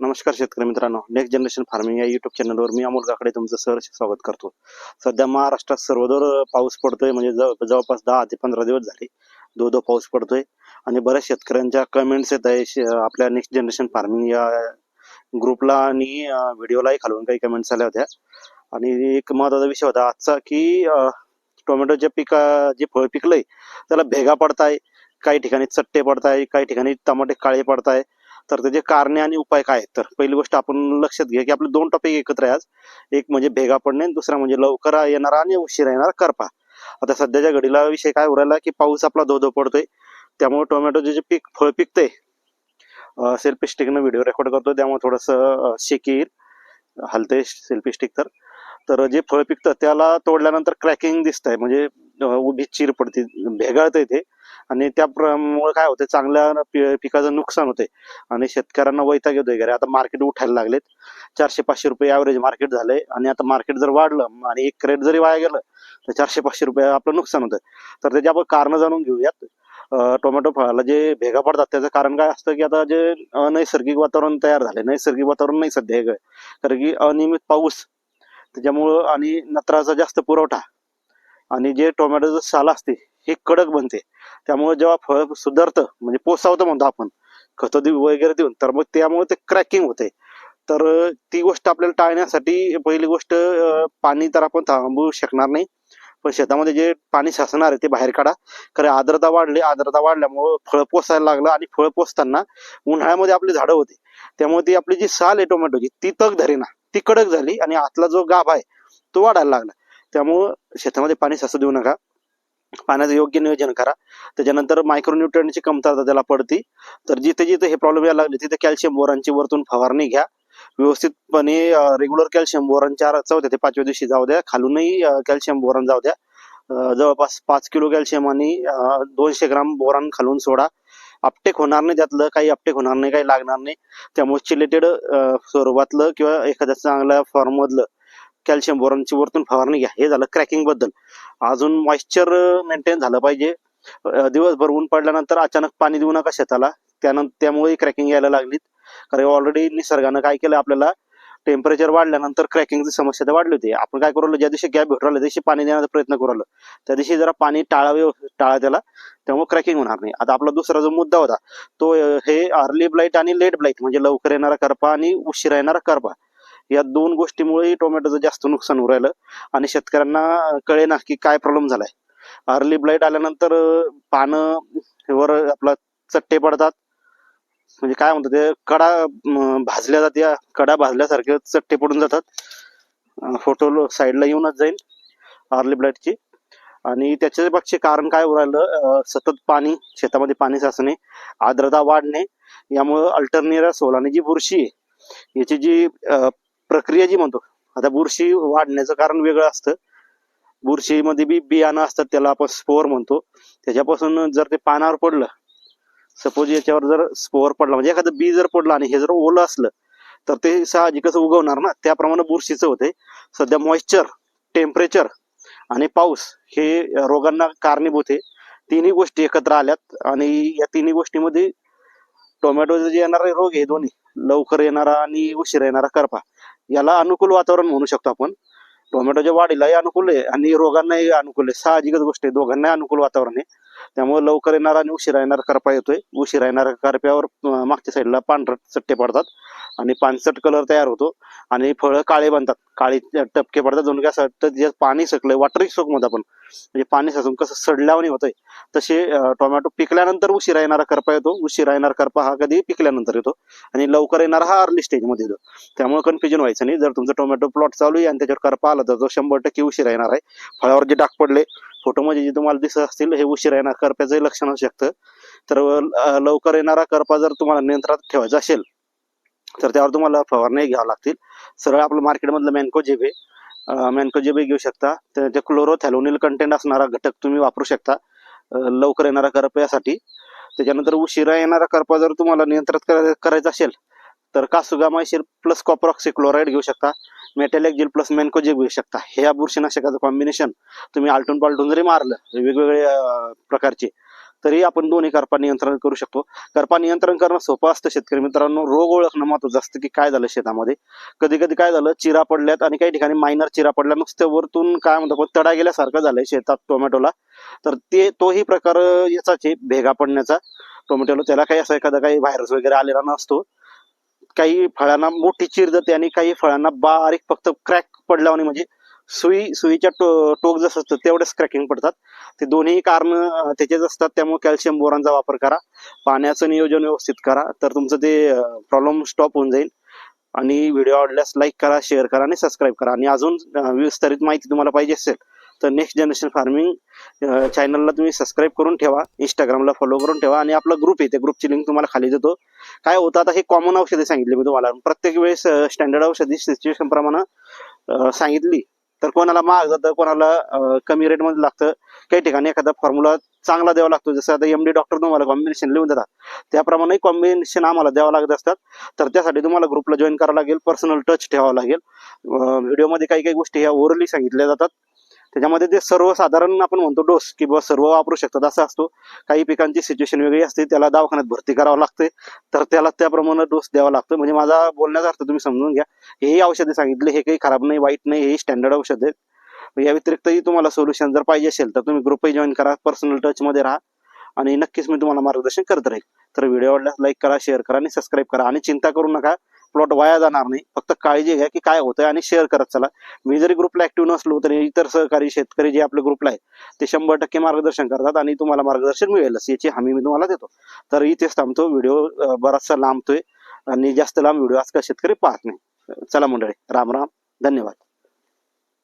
नमस्कार शेतकरी मित्रांनो. नेक्स्ट जनरेशन फार्मिंग या युट्यूब चॅनलवर मी अमोल काकडे तुमचं सहर्ष स्वागत करतो. सध्या महाराष्ट्रात सर्वदूर पाऊस पडतोय. म्हणजे जवळ- जवळपास दहा ते पंधरा दिवस झाले. दो दो पाऊस पडतोय. आणि बऱ्याच शेतकऱ्यांच्या कमेंट्स येत आहे. आपल्या नेक्स्ट जनरेशन फार्मिंग या ग्रुपला आणि व्हिडिओलाही खालून काही कमेंट्स आल्या होत्या. आणि एक महत्त्वाचा विषय होता आजचा की टोमॅटोच्या पिका जे फळ पिकलंय त्याला भेगा पडताय. काही ठिकाणी चट्टे पडताय. काही ठिकाणी टमाटे काळे पडताय. तर त्याचे कारणे आणि उपाय काय आहेत? तर पहिली गोष्ट आपण लक्षात घ्या की आपले दोन टॉपिक एकत्र आहे आज. एक म्हणजे भेगा पडणे आणि दुसरा म्हणजे लवकर येणारा आणि उशिरा येणार करपा. आता सध्याच्या घडीला विषय काय उरायला की पाऊस आपला धो धो पडतोय. त्यामुळे टोमॅटोचे जे पीक फळ पिकतंय सेल्फी स्टिकनं व्हिडिओ रेकॉर्ड करतो त्यामुळे थोडंसं शेकी हलते सेल्फी स्टिक तर. तर जे फळ पिकतं त्याला तोडल्यानंतर क्रॅकिंग दिसतंय. म्हणजे उभी चीर पडते भेगाळते ते. आणि त्यामुळे काय होतं चांगल्या पिकाचं नुकसान होते आणि शेतकऱ्यांना वैताग येतोय वगैरे आता मार्केट उठायला लागलेत. चारशे पाचशे रुपये ॲव्हरेज मार्केट झालंय. आणि आता मार्केट जर वाढलं आणि एक क्रेट जरी वाया गेलं तर चारशे पाचशे रुपये आपलं नुकसान होतं तर त्याची आपण कारणं जाणून घेऊयात. टोमॅटो फळाला जे भेगा पडतात त्याचं कारण काय असतं की आता जे अनैसर्गिक वातावरण तयार झाले नैसर्गिक वातावरण नाही सध्या हे कारण की अनियमित पाऊस त्याच्यामुळं आणि नत्राचा जास्त पुरवठा आणि जे टोमॅटोचं साल असते हे कडक बनते. त्यामुळे जेव्हा फळ सुधारतं म्हणजे पोसावतं म्हणतो आपण खतं देऊ वगैरे देऊन तर मग त्यामुळे ते क्रॅकिंग होते. तर ती गोष्ट आपल्याला टाळण्यासाठी पहिली गोष्ट पाणी तर आपण थांबवू शकणार नाही. पण शेतामध्ये जे पाणी साचणार आहे ते बाहेर काढा. खरं आर्द्रता वाढली आर्द्रता वाढल्यामुळं फळ पोसायला लागलं आणि फळ पोसताना उन्हाळ्यामध्ये आपली झाडं होती. त्यामुळे ती आपली जी साल आहे टोमॅटोची ती तग धरेना ती कडक झाली आणि आतला जो गाभ आहे तो वाढायला लागला. त्यामुळं शेतामध्ये पाणी साचू देऊ नका. पाण्याचं योग्य नियोजन करा. त्याच्यानंतर मायक्रोन्युट्रनची कमतरता त्याला पडती. तर जिथे जिथे हे प्रॉब्लेम यायला लागले तिथे कॅल्शियम बोरांची वरतून फवारणी घ्या. व्यवस्थितपणे रेग्युलर कॅल्शियम बोरॉन चार चौथ्या ते पाचव्या दिवशी जाऊ द्या. खालूनही कॅल्शियम बोरान जाऊ द्या. जवळपास पाच किलो कॅल्शियम आणि दोनशे ग्राम बोरान खालून सोडा. अपटेक होणार नाही त्यातलं काही अपटेक होणार नाही काही लागणार नाही. त्यामुळे चिलेटेड स्वरूपातलं किंवा एखाद्या चांगल्या फॉर्म मधलं कॅल्शियम बोरॉनची वरतून फवारणी घ्या. हे झालं क्रॅकिंगबद्दल. अजून मॉइश्चर मेंटेन झालं पाहिजे. दिवसभर ऊन पडल्यानंतर अचानक पाणी देऊ नका शेताला. त्यानंतर त्यामुळे क्रॅकिंग यायला लागलीत. कारण ऑलरेडी निसर्गानं काय केलं आपल्याला? टेम्परेचर वाढल्यानंतर क्रॅकिंगची समस्या तर वाढली होती. आपण काय करू ज्या दिवशी गॅप भेटू राहिला त्या दिवशी पाणी देण्याचा प्रयत्न करू लागलो त्या दिवशी जरा पाणी टाळावे टाळा त्याला. त्यामुळे क्रॅकिंग होणार नाही. आता आपला दुसरा जो मुद्दा होता तो हे अर्ली ब्लाईट आणि लेट ब्लाईट म्हणजे लवकर येणारा करपा आणि उशिरा येणारा करपा. या दोन गोष्टीमुळे टोमॅटोचं जास्त नुकसान होऊ राहिलं. आणि शेतकऱ्यांना कळेना की काय प्रॉब्लेम झालाय. अर्ली ब्लाईट आल्यानंतर पानं वर आपला चट्टे पडतात. म्हणजे काय म्हणतात ते कडा भाजल्या भाजल्या जात्या कडा भाजल्यासारखे चट्टे पडून जातात. फोटो साईडला येऊनच जाईल अर्ली ब्लाईटची आणि त्याच्या पक्षी कारण काय होऊ राहिलं सतत पाणी शेतामध्ये पाणी साचणे आर्द्रता वाढणे यामुळं अल्टरनेरा सोलाने आणि जी बुरशी आहे याची जी प्रक्रिया जी म्हणतो. आता बुरशी वाढण्याचं कारण वेगळं असतं. बुरशीमध्ये बी बियाणं असतात त्याला आपण स्पोअर म्हणतो. त्याच्यापासून जर ते पानावर पडलं सपोज याच्यावर जर स्पोअर पडला म्हणजे एखादं बी जर पडलं आणि हे जर ओलं असलं तर ते साहजिकच उगवणार ना? त्याप्रमाणे बुरशीचं होते सध्या मॉइश्चर टेम्परेचर आणि पाऊस हे रोगांना कारणीभूत आहे. तिन्ही गोष्टी एकत्र आल्यात आणि या तिन्ही गोष्टीमध्ये टोमॅटोचे जे येणारे रोग आहे दोन्ही लवकर येणारा आणि उशिरा येणारा करपा. याला अनुकूल वातावरण म्हणू शकतो आपण. टोमॅटोच्या वाढीलाही अनुकूल आहे आणि रोगांनाही अनुकूल आहे. साहजिकच गोष्ट आहे. दोघांनाही अनुकूल वातावरण आहे. त्यामुळे लवकर येणार आणि उशिरा येणारा करपा येतोय. उशिरा येणार करप्यावर मागच्या साईडला पांढरट चट्टे पडतात. आणि पानसट कलर तयार होतो. आणि फळं काळे बनतात. काळी टपके पडतात. जणू काय असं जे पाणी सकलंय वॉटरिंग सोक म्हणतो आपण म्हणजे पाणी साचून कसं सडल्यावर होतंय. तसे टोमॅटो पिकल्यानंतर उशिरा येणारा करपा येतो. उशिरा येणारा करपा हा कधी पिकल्यानंतर येतो. आणि लवकर येणारा हा अर्ली स्टेजमध्ये येतो. त्यामुळे कन्फ्युजन व्हायचं नाही. जर तुमचं टोमॅटो प्लॉट चालू आहे आणि त्याच्यावर करपा आला तर तो शंभर टक्के उशिरा येणार आहे. फळावर जे डाग पडले फोटोमध्ये जे तुम्हाला दिसत असतील हे उशिरा येणार. करप्याचंही लक्षण असू शकतं. तर लवकर येणारा करपा जर तुम्हाला नियंत्रणात ठेवायचा असेल तर त्यावर तुम्हाला फवारणी घ्यावं लागतील. सरळ आपलं मार्केटमधलं मॅन्को जेबे मॅन्को जेबे घेऊ शकता. त्याचे क्लोरोथॅलोनिल कंटेंट असणारा घटक तुम्ही वापरू शकता. लवकर येणारा करपयासाठी त्याच्यानंतर उशिरा येणारा करपा जर तुम्हाला नियंत्रित करा- करायचा असेल तर कासुगामायशीर प्लस कॉपरॉक्सी क्लोराईड घेऊ शकता. मेटॅलिक जेल प्लस मॅन्कोजेब घेऊ शकता. ह्या बुरशीनाशकाचं कॉम्बिनेशन तुम्ही आलटून पालटून जरी मारलं वेगवेगळे प्रकारचे तरी आपण दोन्ही करपा नियंत्रण करू शकतो. करपा नियंत्रण करणं सोपं असतं शेतकरी मित्रांनो. रोग ओळखणं महत्वाचं असतं की काय झालं शेतामध्ये. कधी कधी काय झालं? चिरा पडल्यात आणि काही ठिकाणी मायनर चिरा पडल्या. नुसत्या वरतून काय म्हणतो पण तडा गेल्यासारखं झालंय शेतात टोमॅटोला. तर ते तोही प्रकार याचाच आहे. भेगा पडण्याचा. टोमॅटोला त्याला काही असं एखादा काही व्हायरस वगैरे आलेला नसतो. काही फळांना मोठी चिर जाते आणि काही फळांना बारीक फक्त क्रॅक पडल्याने म्हणजे सुई सुईच्या टो टोक जसं असतं तेवढेच क्रॅकिंग पडतात. ते दोन्ही कारण त्याचेच असतात त्यामुळे कॅल्शियम बोरांचा वापर करा. पाण्याचं नियोजन व्यवस्थित करा. तर तुमचं ते प्रॉब्लेम स्टॉप होऊन जाईल. आणि व्हिडिओ आवडल्यास लाईक करा शेअर करा आणि सबस्क्राईब करा. आणि अजून विस्तारित माहिती तुम्हाला पाहिजे असेल तर नेक्स्ट जनरेशन फार्मिंग चॅनलला तुम्ही सबस्क्राईब करून ठेवा. इंस्टाग्रामला फॉलो करून ठेवा. आणि आपला ग्रुप आहे त्या ग्रुपची लिंक तुम्हाला खाली देतो. काय होतं आता हे कॉमन औषधे सांगितली मी तुम्हाला. प्रत्येक वेळेस स्टँडर्ड औषधी सिच्युएशन प्रमाणे सांगितली. तर कोणाला महाग जातं कोणाला कमी रेटमध्ये लागतं. काही ठिकाणी एखादा फॉर्म्युला चांगला द्यावा लागतो. जसं आता एम डी डॉक्टर तुम्हाला कॉम्बिनेशन लिहून देतात. त्याप्रमाणे कॉम्बिनेशन आम्हाला द्यावं लागत असतात. तर त्यासाठी तुम्हाला ग्रुपला जॉईन करावं लागेल. पर्सनल टच ठेवावं लागेल. व्हिडिओमध्ये काही काही गोष्टी ह्या ओरली सांगितल्या जातात. त्याच्यामध्ये ते सर्वसाधारण आपण म्हणतो डोस की सर्व वापरू शकतात. असं असतो. काही पिकांची सिच्युएशन वेगळी असते. त्याला दवाखान्यात भरती करावं लागते. तर त्याला त्याप्रमाणे डोस द्यावा लागतो. म्हणजे माझा बोलण्याचा अर्थ तुम्ही समजून घ्या. हेही औषधे सांगितले. हे काही खराब नाही वाईट नाही. हे स्टँडर्ड औषध आहेत. या व्यतिरिक्तही तुम्हाला सोल्युशन जर पाहिजे असेल तर तुम्ही ग्रुपही जॉईन करा. पर्सनल टचमध्ये राहा. आणि नक्कीच मी तुम्हाला मार्गदर्शन करत राहील. तर व्हिडिओ आवडल्यास लाईक करा शेअर करा आणि सबस्क्राईब करा. आणि चिंता करू नका. प्लॉट वाया जाणार नाही. फक्त काळजी घ्या की काय होतंय आणि शेअर करत चला. मी जरी ग्रुपला ऍक्टिव्ह नसलो तरी इतर सहकारी शेतकरी जे आपल्या ग्रुपला आहे ते शंभर टक्के मार्गदर्शन करतात आणि तुम्हाला मार्गदर्शन मिळेलच. याची हमी मी तुम्हाला देतो. तर इथेच थांबतो. व्हिडिओ बराचसा लांबतोय आणि जास्त लांब व्हिडिओ आजकाल शेतकरी पाहत नाही. चला मंडळी राम राम. धन्यवाद.